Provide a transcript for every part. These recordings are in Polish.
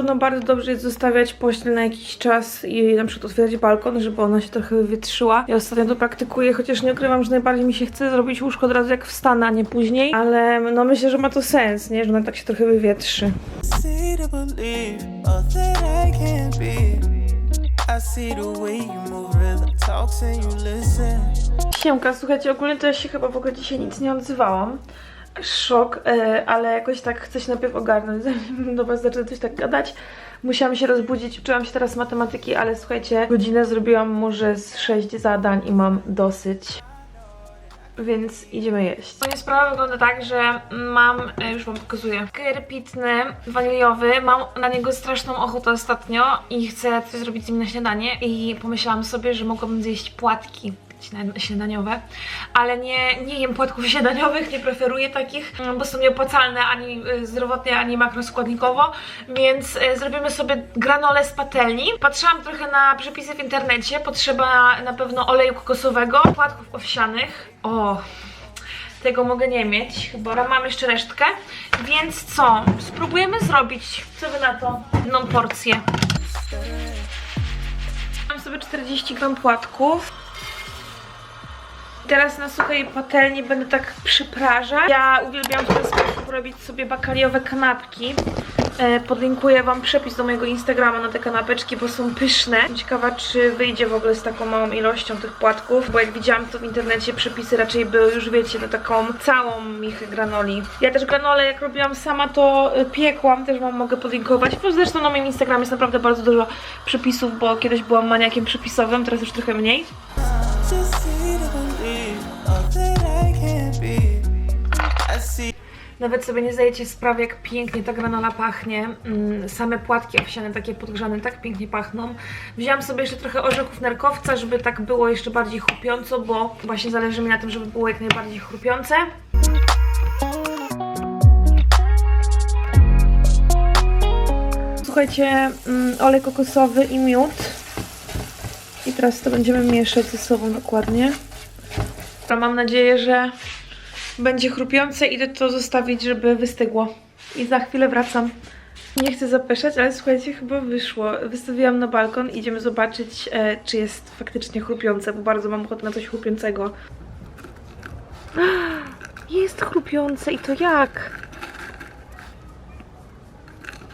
Podobno bardzo dobrze jest zostawiać pościel na jakiś czas i na przykład otwierać balkon, żeby ona się trochę wywietrzyła. Ja ostatnio to praktykuję, chociaż nie ukrywam, że najbardziej mi się chce zrobić łóżko od razu jak wstanę, a nie później. Ale no myślę, że ma to sens, nie? Że ona tak się trochę wywietrzy. Siemka, słuchajcie, ogólnie to ja się chyba w ogóle dzisiaj nic nie odzywałam. Szok, e, ale jakoś tak chcę się najpierw ogarnąć, zanim do was zacznę coś tak gadać. Musiałam się rozbudzić, uczyłam się teraz matematyki, ale słuchajcie, godzinę zrobiłam może z 6 zadań i mam dosyć. Więc idziemy jeść. Moja sprawa wygląda tak, że mam, e, już wam pokazuję, kyr pitny, waniliowy. Mam na niego straszną ochotę ostatnio i chcę coś zrobić z nim na śniadanie. I pomyślałam sobie, że mogłabym zjeść płatki śniadaniowe, ale nie, nie jem płatków śniadaniowych, nie preferuję takich, mm, bo są nieopłacalne ani y, zdrowotnie, ani makroskładnikowo, więc y, zrobimy sobie granole z patelni. Patrzyłam trochę na przepisy w internecie, potrzeba na pewno oleju kokosowego, płatków owsianych, o... Tego mogę nie mieć, chyba mam jeszcze resztkę. Więc co? Spróbujemy zrobić. Co wy na to? Jedną porcję. Mam sobie 40 gram płatków. Teraz na suchej patelni będę tak przyprażać. Ja uwielbiam w ten sposób robić sobie bakaliowe kanapki. E, podlinkuję wam przepis do mojego Instagrama na te kanapeczki, bo są pyszne. Ciekawa, czy wyjdzie w ogóle z taką małą ilością tych płatków, bo jak widziałam to w internecie, przepisy raczej były już, wiecie, na taką całą michę granoli. Ja też granole, jak robiłam sama, to e, piekłam, też wam mogę podlinkować. No, zresztą na moim Instagramie jest naprawdę bardzo dużo przepisów, bo kiedyś byłam maniakiem przepisowym, teraz już trochę mniej. Nawet sobie nie zdajecie sprawy, jak pięknie ta granola pachnie. Mm, same płatki owsiane, takie podgrzane, tak pięknie pachną. Wzięłam sobie jeszcze trochę orzechów nerkowca, żeby tak było jeszcze bardziej chrupiąco, bo właśnie zależy mi na tym, żeby było jak najbardziej chrupiące. Słuchajcie, mm, olej kokosowy i miód. I teraz to będziemy mieszać ze sobą dokładnie. Dobra, Mam nadzieję, że będzie chrupiące. Idę to zostawić, żeby wystygło. I za chwilę wracam. Nie chcę zapeszać, ale słuchajcie, chyba wyszło. Wystawiłam na balkon. Idziemy zobaczyć, e, czy jest faktycznie chrupiące, bo bardzo mam ochotę na coś chrupiącego. Jest chrupiące i to jak?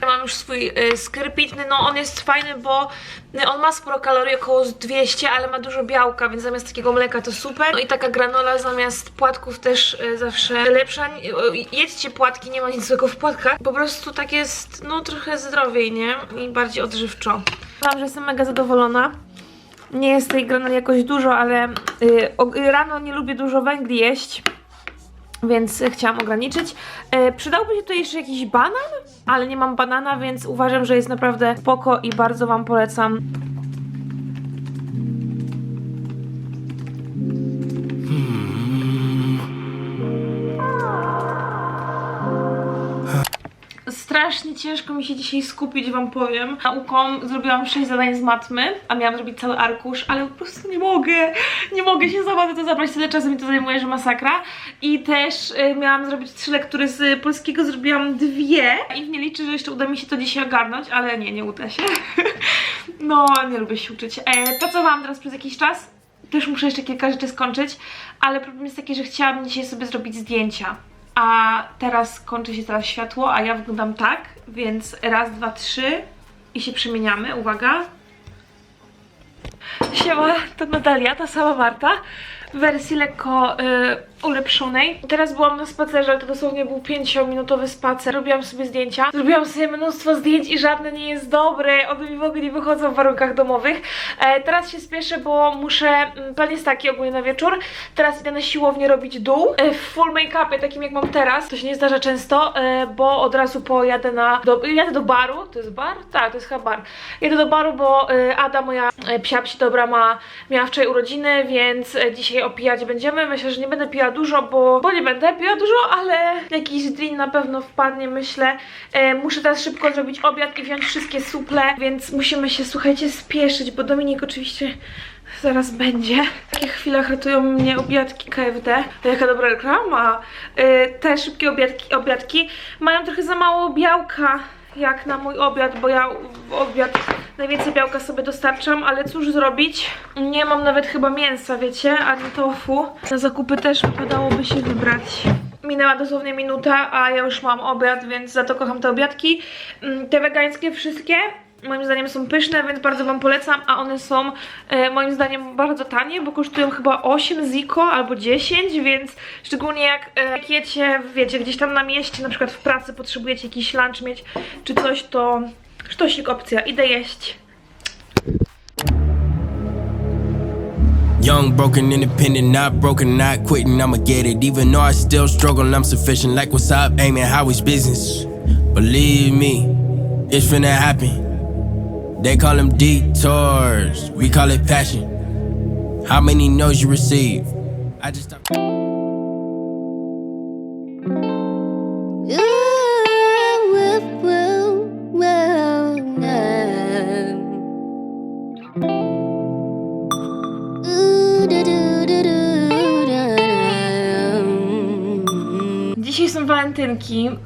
Mam już swój y, skrypitny, no on jest fajny, bo y, on ma sporo kalorii, około z 200, ale ma dużo białka, więc zamiast takiego mleka to super. No i taka granola zamiast płatków też y, zawsze lepsza. Jedźcie płatki, nie ma nic złego w płatkach. Po prostu tak jest, no trochę zdrowiej, nie? I bardziej odżywczo. Mam, że jestem mega zadowolona. Nie jest tej granoli jakoś dużo, ale rano nie lubię dużo węgli jeść więc chciałam ograniczyć. E, przydałby się tutaj jeszcze jakiś banan, ale nie mam banana, więc uważam, że jest naprawdę spoko i bardzo Wam polecam. Strasznie ciężko mi się dzisiaj skupić, wam powiem. Nauką zrobiłam 6 zadań z matmy, a miałam zrobić cały arkusz, ale po prostu nie mogę. Nie mogę się za to zabrać, tyle czasu mi to zajmuje, że masakra. I też y, miałam zrobić trzy lektury z polskiego, zrobiłam dwie i nie liczę, że jeszcze uda mi się to dzisiaj ogarnąć, ale nie, nie uda się. no, nie lubię się uczyć. E, pracowałam teraz przez jakiś czas, też muszę jeszcze kilka rzeczy skończyć, ale problem jest taki, że chciałam dzisiaj sobie zrobić zdjęcia. A teraz kończy się teraz światło, a ja wyglądam tak, więc raz, dwa, trzy i się przemieniamy. Uwaga. Siema, to Natalia, ta sama Marta, w wersji lekko y, ulepszonej. Teraz byłam na spacerze, ale to dosłownie był 5-minutowy spacer. Robiłam sobie zdjęcia. Zrobiłam sobie mnóstwo zdjęć i żadne nie jest dobre. One mi w ogóle nie wychodzą w warunkach domowych. E, teraz się spieszę, bo muszę, mm, plan jest taki ogólnie na wieczór. Teraz idę na siłownię robić dół. E, w full make-upie, takim jak mam teraz. To się nie zdarza często, e, bo od razu pojadę na, do, jadę do baru. To jest bar? Tak, to jest chyba bar. Jadę do baru, bo e, Ada, moja e, psia psi dobra, ma, miała wczoraj urodziny, więc e, dzisiaj opijać będziemy. Myślę, że nie będę piła dużo, bo, bo nie będę piła dużo, ale jakiś drink na pewno wpadnie, myślę. E, muszę teraz szybko zrobić obiad i wziąć wszystkie suple, więc musimy się, słuchajcie, spieszyć, bo Dominik oczywiście zaraz będzie. W takich chwilach ratują mnie obiadki KFD. Jaka dobra reklama. E, te szybkie obiadki, obiadki mają trochę za mało białka jak na mój obiad, bo ja w obiad najwięcej białka sobie dostarczam, ale cóż zrobić? Nie mam nawet chyba mięsa, wiecie, ani tofu. Na zakupy też wypadałoby się wybrać. Minęła dosłownie minuta, a ja już mam obiad, więc za to kocham te obiadki. Mm, Te wegańskie wszystkie moim zdaniem są pyszne, więc bardzo Wam polecam, a one są e, moim zdaniem bardzo tanie, bo kosztują chyba 8 ziko albo 10, więc szczególnie jak, e, jecie, wiecie, gdzieś tam na mieście, na przykład w pracy potrzebujecie jakiś lunch mieć czy coś, to sztosik opcja, idę jeść. Young, broken, independent, not broken, not quitting, I'ma get it. Even though I still struggle, I'm sufficient. Like what's up, aiming, how is business? Believe me, it's finna happen. They call them detours, we call it passion. How many no's you receive? I just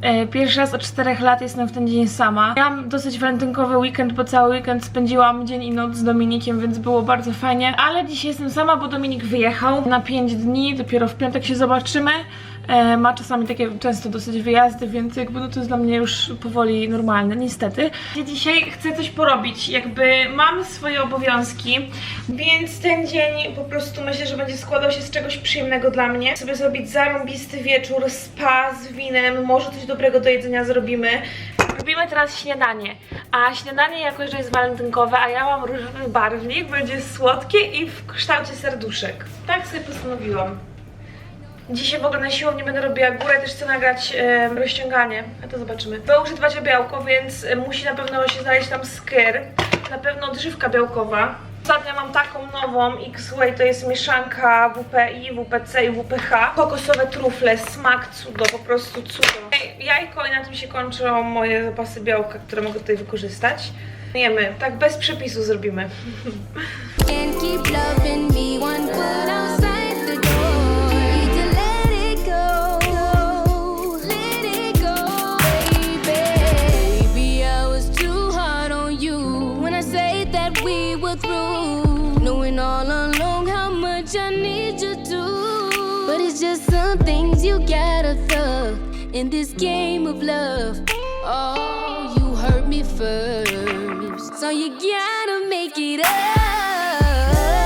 E, Pierwszy raz od 4 lat jestem w ten dzień sama. Miałam dosyć walentynkowy weekend, bo cały weekend spędziłam dzień i noc z Dominikiem, więc było bardzo fajnie. Ale dzisiaj jestem sama, bo Dominik wyjechał na 5 dni, dopiero w piątek się zobaczymy. E, Ma czasami takie często dosyć wyjazdy, więc jakby no to jest dla mnie już powoli normalne, niestety. Ja Dzisiaj chcę coś porobić, jakby mam swoje obowiązki, więc ten dzień po prostu myślę, że będzie składał się z czegoś przyjemnego dla mnie. Sobie zrobić zarąbisty wieczór, spa z winem, może coś dobrego do jedzenia zrobimy. Robimy teraz śniadanie, a śniadanie jako, że jest walentynkowe, a ja mam różowy barwnik, będzie słodkie i w kształcie serduszek. Tak sobie postanowiłam. Dzisiaj w ogóle na siłowni będę robiła górę, też chcę nagrać e, rozciąganie, a to zobaczymy. Dbać o białko, więc e, musi na pewno się znaleźć tam skyr, na pewno odżywka białkowa. Ostatnio mam taką nową X-Way, to jest mieszanka WPI, WPC i WPH. Kokosowe trufle, smak cudo, po prostu cudo. Jajko i na tym się kończą moje zapasy białka, które mogę tutaj wykorzystać. Jemy, tak bez przepisu zrobimy. some things you gotta thug in this game of love. Oh, you hurt me first, so you gotta make it up.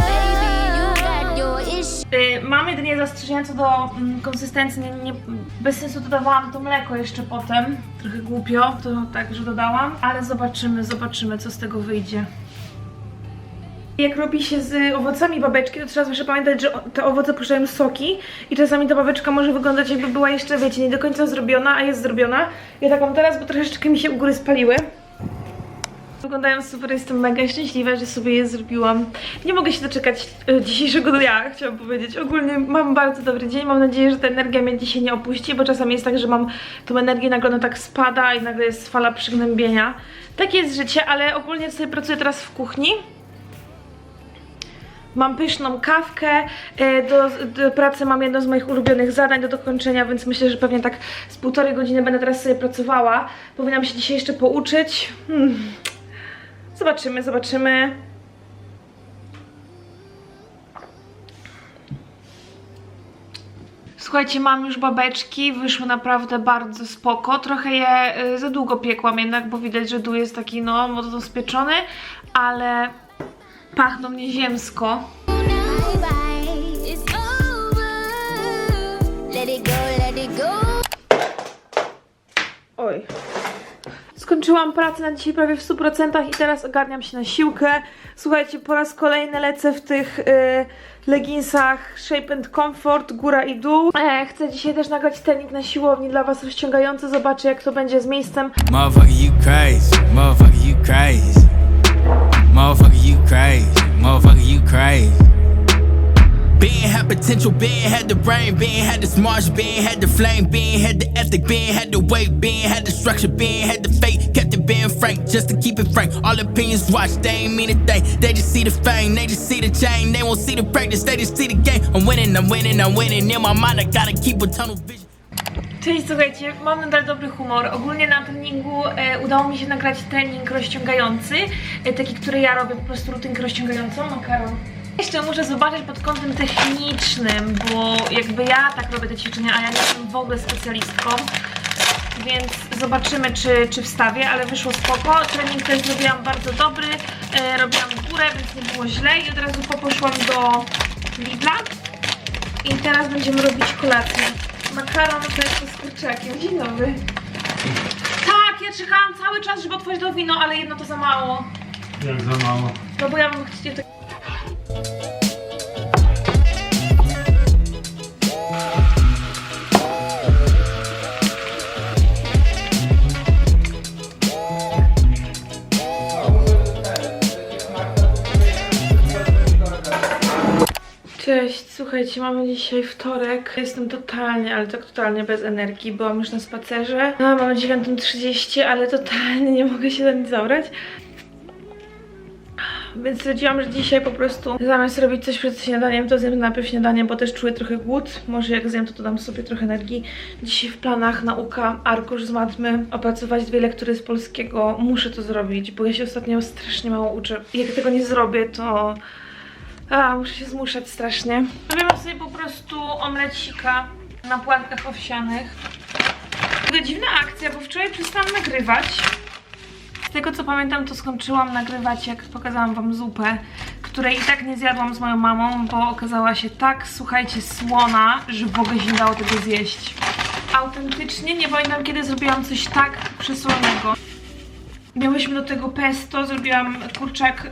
Baby, you got your Mam jedynie zastrzeżenia co do mm, konsystencji. Nie, nie, bez sensu dodawałam to mleko jeszcze potem. Trochę głupio, to tak, że dodałam. Ale zobaczymy, zobaczymy, co z tego wyjdzie. Jak robi się z owocami babeczki, to trzeba zawsze pamiętać, że te owoce puszczają soki i czasami ta babeczka może wyglądać jakby była jeszcze, wiecie, nie do końca zrobiona, a jest zrobiona. Ja taką teraz, bo troszeczkę mi się u góry spaliły. Wyglądają super, jestem mega szczęśliwa, że sobie je zrobiłam. Nie mogę się doczekać e, dzisiejszego dnia, chciałam powiedzieć. Ogólnie mam bardzo dobry dzień, mam nadzieję, że ta energia mnie dzisiaj nie opuści, bo czasami jest tak, że mam tą energię, nagle ona tak spada i nagle jest fala przygnębienia. Takie jest życie, ale ogólnie sobie pracuję teraz w kuchni. Mam pyszną kawkę, e, do, do pracy mam jedno z moich ulubionych zadań do dokończenia, więc myślę, że pewnie tak z półtorej godziny będę teraz sobie pracowała. Powinnam się dzisiaj jeszcze pouczyć. Hmm. Zobaczymy, zobaczymy. Słuchajcie, mam już babeczki, wyszły naprawdę bardzo spoko. Trochę je y, za długo piekłam jednak, bo widać, że dół jest taki no mocno spieczony, ale pachną it go. Oj. Skończyłam pracę na dzisiaj prawie w 100% i teraz ogarniam się na siłkę. Słuchajcie, po raz kolejny lecę w tych y, leginsach Shape and Comfort, góra i dół. E, chcę dzisiaj też nagrać trening na siłowni dla Was rozciągający. Zobaczę jak to będzie z miejscem. Motherfucker, you crazy. Motherfucker, you crazy. Motherfucker, you crazy. Motherfucker, you crazy. Being had potential, being had the brain, being had the smarts, being had the flame, being had the ethic, being had the weight, being had the structure, being had the fate, kept it being frank, just to keep it frank. All opinions watch, they ain't mean a thing. They just see the fame, they just see the chain, they won't see the practice, they just see the game. I'm winning, I'm winning, I'm winning. In my mind, I gotta keep a tunnel vision. Cześć, słuchajcie, mam nadal dobry humor. Ogólnie na treningu e, udało mi się nagrać trening rozciągający, e, taki, który ja robię, po prostu rutynkę rozciągającą, makaron. Jeszcze muszę zobaczyć pod kątem technicznym, bo jakby ja tak robię te ćwiczenia, a ja nie jestem w ogóle specjalistką, więc zobaczymy, czy, czy wstawię, ale wyszło spoko. Trening też zrobiłam bardzo dobry, e, robiłam górę, więc nie było źle i od razu poszłam do Lidla. I teraz będziemy robić kolację. Makaron też z kurczakiem. Dzień dobry. Tak, ja czekałam cały czas, żeby otworzyć to wino, ale jedno to za mało. Jak za mało. No bo ja bym chciała słuchajcie, mamy dzisiaj wtorek. Jestem totalnie, ale tak totalnie bez energii. Byłam już na spacerze. No, mamy 9.30, ale totalnie nie mogę się do nic zabrać. Więc stwierdziłam, że dzisiaj po prostu zamiast robić coś przed śniadaniem, to zjem najpierw śniadanie, bo też czuję trochę głód. Może jak zjem, to dodam sobie trochę energii. Dzisiaj w planach nauka arkusz z matmy, opracować dwie lektury z polskiego. Muszę to zrobić, bo ja się ostatnio strasznie mało uczę. Jak tego nie zrobię, to... A, muszę się zmuszać strasznie. Robimy sobie po prostu omlecika na płatkach owsianych. Ogóle dziwna akcja, bo wczoraj przestałam nagrywać. Z tego co pamiętam, to skończyłam nagrywać, jak pokazałam wam zupę, której i tak nie zjadłam z moją mamą, bo okazała się tak, słuchajcie, słona, że w ogóle się nie dało tego zjeść. Autentycznie nie pamiętam, kiedy zrobiłam coś tak przesłonego. Miałyśmy do tego pesto, zrobiłam kurczak,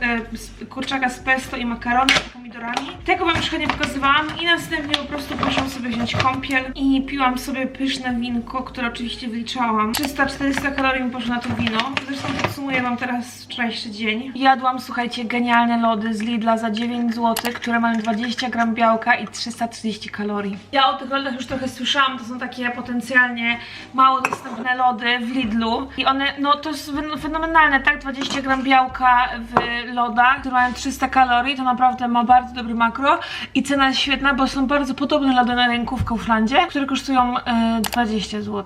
e, kurczaka z pesto i makarony z pomidorami. Tego wam już chętnie pokazywałam i następnie po prostu poszłam sobie wziąć kąpiel i piłam sobie pyszne winko, które oczywiście wyliczałam. 300-400 kalorii mi poszło na to wino. Zresztą podsumuję wam teraz wczorajszy dzień. Jadłam, słuchajcie, genialne lody z Lidla za 9 zł, które mają 20 gram białka i 330 kalorii. Ja o tych lodach już trochę słyszałam, to są takie potencjalnie mało dostępne lody w Lidlu i one, no to jest fenomenalne, tak? 20 gram białka w lodach, które mają 300 kalorii, to naprawdę ma bardzo dobry makro i cena jest świetna, bo są bardzo podobne lody na rynku w Kauflandzie, które kosztują e, 20 zł.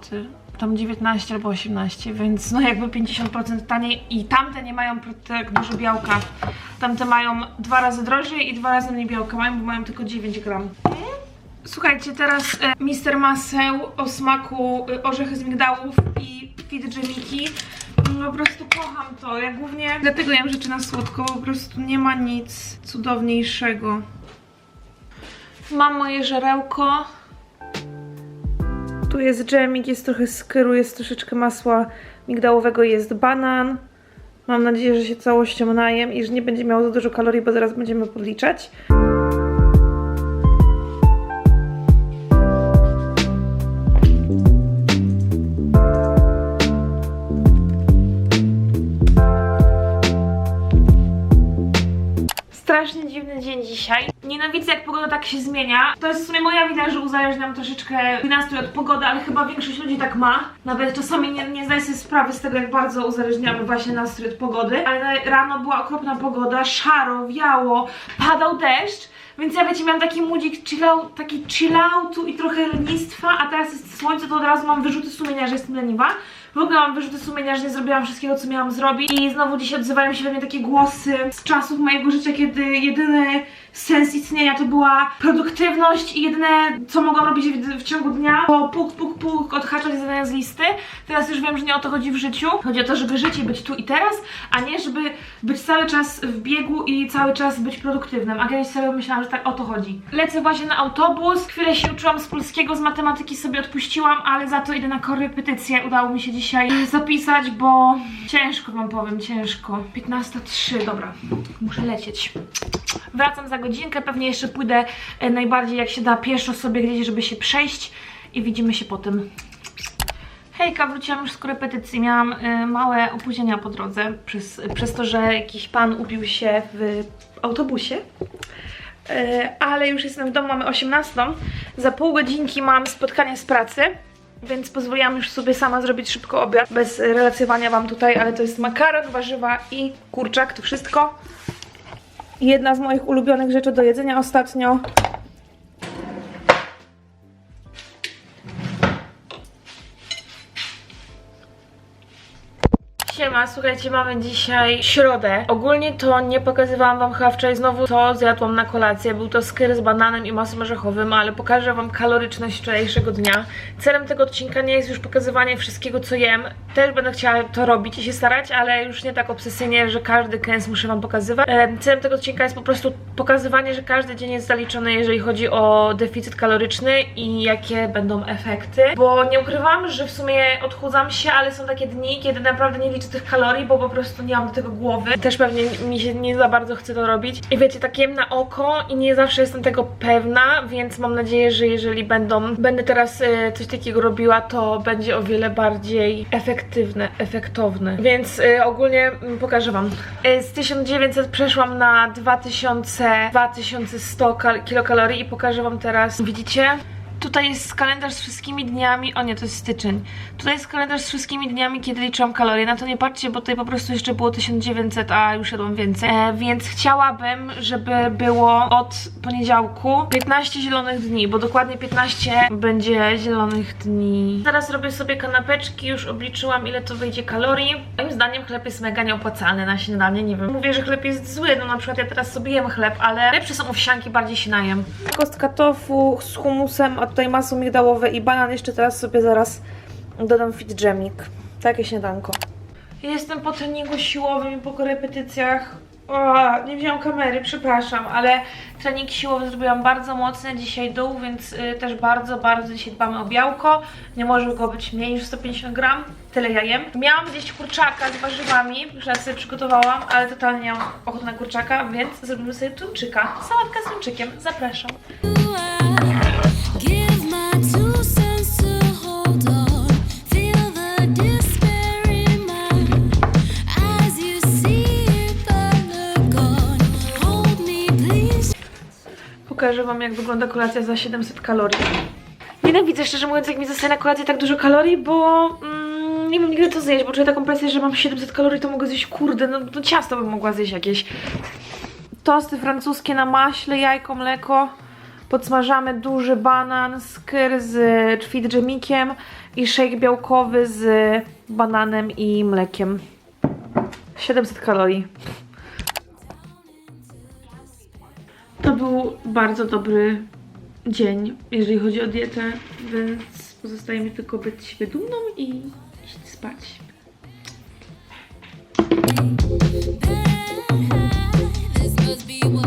Tam 19 albo 18, więc no jakby 50% taniej i tamte nie mają tak dużo białka. Tamte mają dwa razy drożej i dwa razy mniej białka mają, bo mają tylko 9 gram. Słuchajcie, teraz e, Mister Maseł o smaku e, orzechy z migdałów i fit dżemiki. Mm, Po prostu kocham to. Ja głównie dlatego jem rzeczy na słodko, po prostu nie ma nic cudowniejszego. Mam moje żarełko. Tu jest dżemik, jest trochę skyru, jest troszeczkę masła migdałowego, jest banan. Mam nadzieję, że się całością najem i że nie będzie miało za dużo kalorii, bo zaraz będziemy podliczać. Dzień dzisiaj. Nienawidzę jak pogoda tak się zmienia. To jest w sumie moja wina, że uzależniam troszeczkę nastrój od pogody, ale chyba większość ludzi tak ma. Nawet czasami nie, nie zdaję sobie sprawy z tego, jak bardzo uzależniamy właśnie nastrój od pogody. Ale rano była okropna pogoda, szaro, wiało, padał deszcz. Więc ja wiecie, miałam taki mudzik chillau, taki chilloutu i trochę lenistwa, a teraz jest słońce, to od razu mam wyrzuty sumienia, że jestem leniwa. W ogóle mam wyrzuty sumienia, że nie zrobiłam wszystkiego, co miałam zrobić. I znowu dzisiaj odzywają się we mnie takie głosy z czasów mojego życia, kiedy jedyny sens istnienia to była produktywność i jedyne, co mogłam robić w, w ciągu dnia, to puk, puk, puk, odhaczać zadania z listy. Teraz już wiem, że nie o to chodzi w życiu. Chodzi o to, żeby żyć i być tu i teraz, a nie żeby być cały czas w biegu i cały czas być produktywnym. A kiedyś sobie myślałam, że tak o to chodzi. Lecę właśnie na autobus, chwilę się uczyłam z polskiego, z matematyki sobie odpuściłam, ale za to idę na korepetycję. Udało mi się dzisiaj zapisać, bo ciężko wam powiem, ciężko. 15.03, dobra, muszę lecieć. Wracam za godzinkę, pewnie jeszcze pójdę e, najbardziej jak się da pieszo sobie gdzieś, żeby się przejść i widzimy się potem. Hejka, wróciłam już z korepetycji. Miałam y, małe opóźnienia po drodze przez, przez to, że jakiś pan upił się w autobusie. Y, ale już jestem w domu, mamy 18. Za pół godzinki mam spotkanie z pracy, więc pozwoliłam już sobie sama zrobić szybko obiad, bez relacjowania Wam tutaj, ale to jest makaron, warzywa i kurczak, to wszystko. Jedna z moich ulubionych rzeczy do jedzenia ostatnio. Siema, słuchajcie, mamy dzisiaj środę. Ogólnie to nie pokazywałam wam chyba wczoraj znowu, co zjadłam na kolację. Był to skyr z bananem i masłem orzechowym, ale pokażę wam kaloryczność wczorajszego dnia. Celem tego odcinka nie jest już pokazywanie wszystkiego, co jem. Też będę chciała to robić i się starać, ale już nie tak obsesyjnie, że każdy kęs muszę wam pokazywać. Celem tego odcinka jest po prostu pokazywanie, że każdy dzień jest zaliczony, jeżeli chodzi o deficyt kaloryczny i jakie będą efekty. Bo nie ukrywam, że w sumie odchudzam się, ale są takie dni, kiedy naprawdę nie liczę tych kalorii, bo po prostu nie mam do tego głowy. Też pewnie mi się nie za bardzo chce to robić. I wiecie, tak jem na oko i nie zawsze jestem tego pewna, więc mam nadzieję, że jeżeli będą, będę teraz e, coś takiego robiła, to będzie o wiele bardziej efektywne, efektowne. Więc e, ogólnie mm, pokażę wam. E, z 1900 przeszłam na 2000, 2100 kal- kilokalorii i pokażę wam teraz. Widzicie? Tutaj jest kalendarz z wszystkimi dniami. O nie, to jest styczeń. Tutaj jest kalendarz z wszystkimi dniami, kiedy liczyłam kalorie. Na to nie patrzcie, bo tutaj po prostu jeszcze było 1900, a już jadłam więcej. E, więc chciałabym, żeby było od poniedziałku 15 zielonych dni, bo dokładnie 15 będzie zielonych dni. Teraz robię sobie kanapeczki, już obliczyłam ile to wyjdzie kalorii. Moim zdaniem chleb jest mega nieopłacalny na śniadanie, nie wiem. Mówię, że chleb jest zły, no na przykład ja teraz sobie jem chleb, ale lepsze są owsianki, bardziej się najem. Kostka tofu z humusem, a tutaj masło migdałowe i banan. Jeszcze teraz sobie zaraz dodam fit dżemik. Takie śniadanko. Jestem po treningu siłowym i po korepetycjach. O, nie wziąłam kamery, przepraszam, ale trening siłowy zrobiłam bardzo mocny dzisiaj dół, więc y, też bardzo, bardzo dzisiaj dbamy o białko. Nie może go być mniej niż 150 gram, tyle ja jem. Miałam gdzieś kurczaka z warzywami, już raz sobie przygotowałam, ale totalnie nie mam ochoty na kurczaka, więc zrobimy sobie tuńczyka. Sałatka z tuńczykiem, zapraszam. Pokażę wam jak wygląda kolacja za 700 kalorii. Nienawidzę szczerze mówiąc jak mi zostaje na kolacji tak dużo kalorii, bo mm, nie wiem nigdy co zjeść, bo czuję taką presję, że mam 700 kalorii, to mogę zjeść kurde, no to ciasto bym mogła zjeść jakieś. Tosty francuskie na maśle, jajko, mleko. Podsmażamy duży banan, skyr z czwit dżemikiem i shake białkowy z bananem i mlekiem. 700 kalorii. był bardzo dobry dzień, jeżeli chodzi o dietę, więc pozostaje mi tylko być siebie dumną i iść spać. This must be what